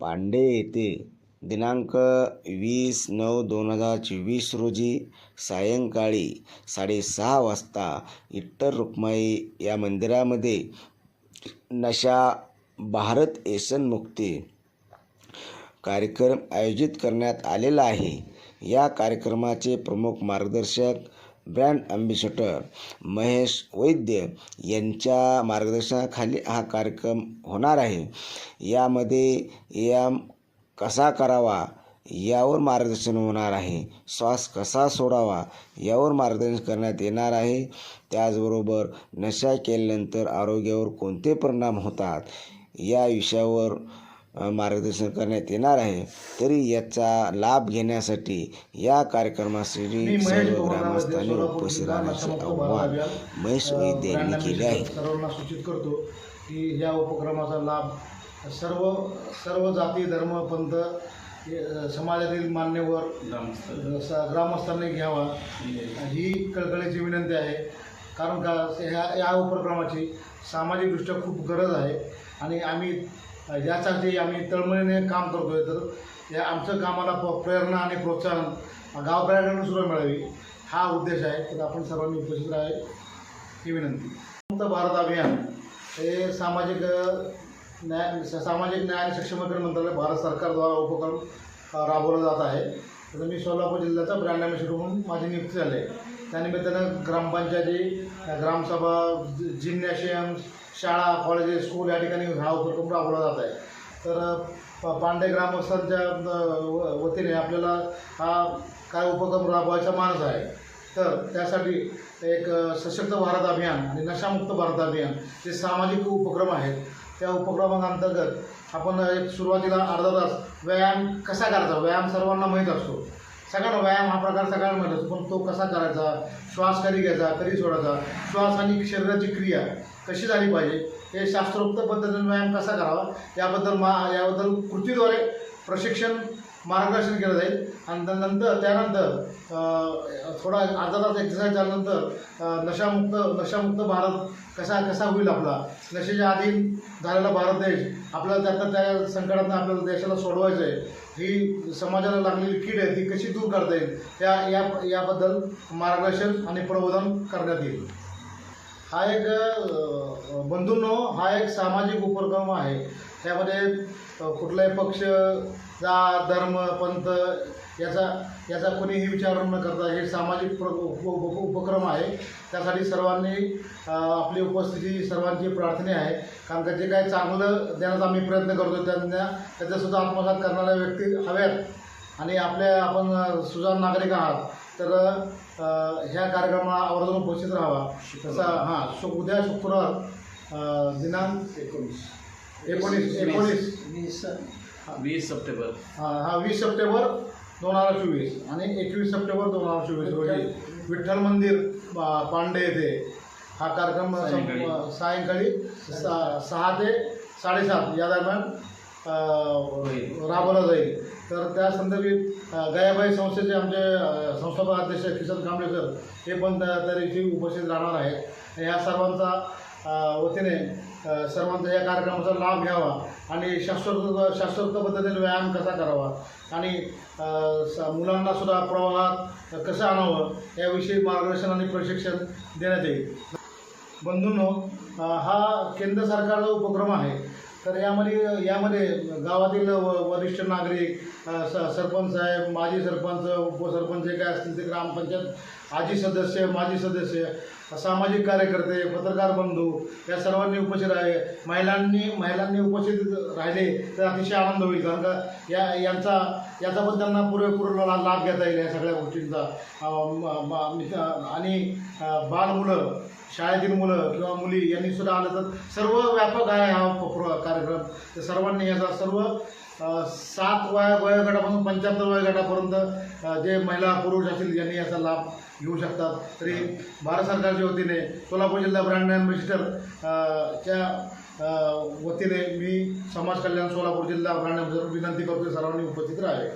पांडे येथे दिनांक वीस नऊ दोन हजार चोवीस रोजी सायंकाळी साडेसहा वाजता इट्टर रुक्माई या मंदिरामध्ये नशा भारत एसन मुक्ती कार्यक्रम आयोजित करण्यात आलेला आहे. या कार्यक्रमाचे प्रमुख मार्गदर्शक ब्रँड ॲम्बेसेडर महेश वैद्य यांच्या मार्गदर्शनाखाली हा कार्यक्रम होणार आहे. यामध्ये याम कसा करावा यावर मार्गदर्शन होणार आहे. श्वास कसा सोडावा यावर मार्गदर्शन करण्यात येणार आहे. त्याचबरोबर नशा केल्यानंतर आरोग्यावर कोणते परिणाम होतात या विषयावर मार्गदर्शन करण्यात येणार आहे. तरी याचा लाभ घेण्यासाठी या कार्यक्रमासाठी सर्व ग्रामस्थांनी उपस्थित राहण्याचे आव्हान अभियान, महेश वैद्य यांनी केले आहे. सर्वांना सूचित करतो की या उपक्रमाचा लाभ सर्व सर्व जाती धर्म पंथ समाजातील मान्यवर स- ग्रामस्थांनी घ्यावा. ही कळकळीची विनंती आहे. कारण का ह्या या उपक्रमाची सामाजिकदृष्ट्या खूप गरज आहे. आणि आम्ही यासाठी आम्ही तळमळीने काम करतो आहे तर या आमचं कामाला प्रेरणा आणि प्रोत्साहन गावकऱ्यांकडून सुद्धा मिळावी हा उद्देश आहे. तर आपण सर्वांनी उपस्थित राहावे ही विनंती. मुक्त भारत अभियान हे सामाजिक न्याय सामाजिक न्याय आणि सक्षमीकरण मंत्रालय भारत सरकारद्वारा उपक्रम राबवला जात आहे. तर मी सोलापूर जिल्ह्याचा ब्रँड अँबॅसिडर म्हणून माझी नियुक्ती झाली आहे. त्यानिमित्तानं ग्रामपंचायती ग्रामसभा जिम्नॅशियम शाळा कॉलेजेस स्कूल या ठिकाणी हा उपक्रम राबवला जात आहे. तर प- पांडे ग्रामस्थांच्या वतीने आपल्याला हा काय उपक्रम राबवायचा मानस आहे. तर त्यासाठी एक सशक्त भारत अभियान आणि नशामुक्त भारत अभियान जे सामाजिक उपक्रम आहेत त्या उपक्रमांतर्गत आपण एक सुरुवातीला अर्धा तास व्यायाम कसा करायचा? व्यायाम सर्वांना माहीत असतो. सगळ्यांना व्यायाम हा प्रकार सगळ्यांना माहीत असतो. पण तो कसा करायचा? श्वास कधी घ्यायचा? कधी सोडायचा? श्वास आणि शरीराची क्रिया कशी झाली पाहिजे? हे शास्त्रोक्त पद्धतीने व्यायाम कसा करावा? याबद्दल मा याबद्दल कृतीद्वारे प्रशिक्षण मार्गदर्शन केलं जाईल. आणि नंतर त्यानंतर थोडा अर्धा तास एक्सरसाइज झाल्यानंतर नशामुक्त नशामुक्त भारत कसा कसा होईल आपला? नशेच्या अधीन झालेला भारत देश आपल्याला त्यातनं त्या संकटातनं आपल्याला देशाला सोडवायचं आहे. ही समाजाला लागलेली कीड आहे ती कशी दूर करता येईल? या या याबद्दल मार्गदर्शन आणि प्रबोधन करण्यात येईल. हा एक बंधूंनो हा एक सामाजिक उपक्रम आहे. त्यामध्ये कुठलाही पक्ष जात धर्म पंथ याचा याचा कोणीही विचार न करता हे सामाजिक प्र उप उपक्रम आहे. त्यासाठी सर्वांनी आपली उपस्थिती सर्वांची प्रार्थना आहे. कारण का जे काही चांगलं देण्याचा आम्ही प्रयत्न करतो त्यांना त्याच्यासुद्धा आत्मसात करणाऱ्या व्यक्ती हव्यात. आणि आपल्या आपण सुजाण नागरिक आहात तर ह्या कार्यक्रमाला आवर्जून उपस्थित राहावा. तसा हां शु उद्या शुक्रवार दिनांक एकोणीस. एकोणीस एकोणीस. वीस सप्टेंबर. हा हा वीस सप्टेंबर दोन हजार चोवीस आणि एकवीस सप्टेंबर दोन हजार चोवीस रोजी विठ्ठल. मंदिर पांडे येथे हा कार्यक्रम सायंकाळी. सहा ते साडेसात या दरम्यान राबवला जाईल. तर त्या संदर्भात गयाबाई संस्थेचे आमचे संस्थापक अध्यक्ष किशन कांबळेकर हे पण त्या त्या उपस्थित राहणार आहेत. ह्या सर्वांचा वतीने सर्वांचा या कार्यक्रमाचा लाभ घ्यावा आणि शास्त्रोक्त शास्त्रोक्त पद्धतीने व्यायाम कसा करावा आणि मुलांनासुद्धा स- प्रवाहात कसं आणावं याविषयी मार्गदर्शन आणि प्रशिक्षण देण्यात येईल. बंधूंनो हा केंद्र सरकारचा उपक्रम आहे. तर यामध्ये यामध्ये गावातील व वरिष्ठ नागरिक स सरपंच साहेब माजी सरपंच उपसरपंच जे काय असतील ते ग्रामपंचायत आजी सदस्य माजी सदस्य सामाजिक कार्यकर्ते पत्रकार बंधू या सर्वांनी उपस्थित आहे महिलांनी महिलांनी उपस्थित राहिले तर अतिशय आनंद होईल कारण का या यांचा याचा पण त्यांना पुरेपूर लाभ घेता येईल या सगळ्या गोष्टींचा. म- आणि बाल मुलं शाळेतील मुलं किंवा मुली यांनी सुद्धा आलं तर सर्व व्यापक आहे हा प्र- कार्यक्रम. तर सर्वांनी याचा सर्व सात वया वयोगटापासून पंच्याहत्तर वयोगटापर्यंत जे महिला पुरुष असतील यांनी याचा लाभ घेऊ शकतात. तरी भारत सरकारच्या वतीने सोलापूर जिल्हा ब्रँड अँबॅसिडर च्या वतीने मी समाज कल्याण सोलापूर जिल्हा ब्रँड अँबॅसिडर विनंती करतो सर्वांनी उपस्थित राहावे.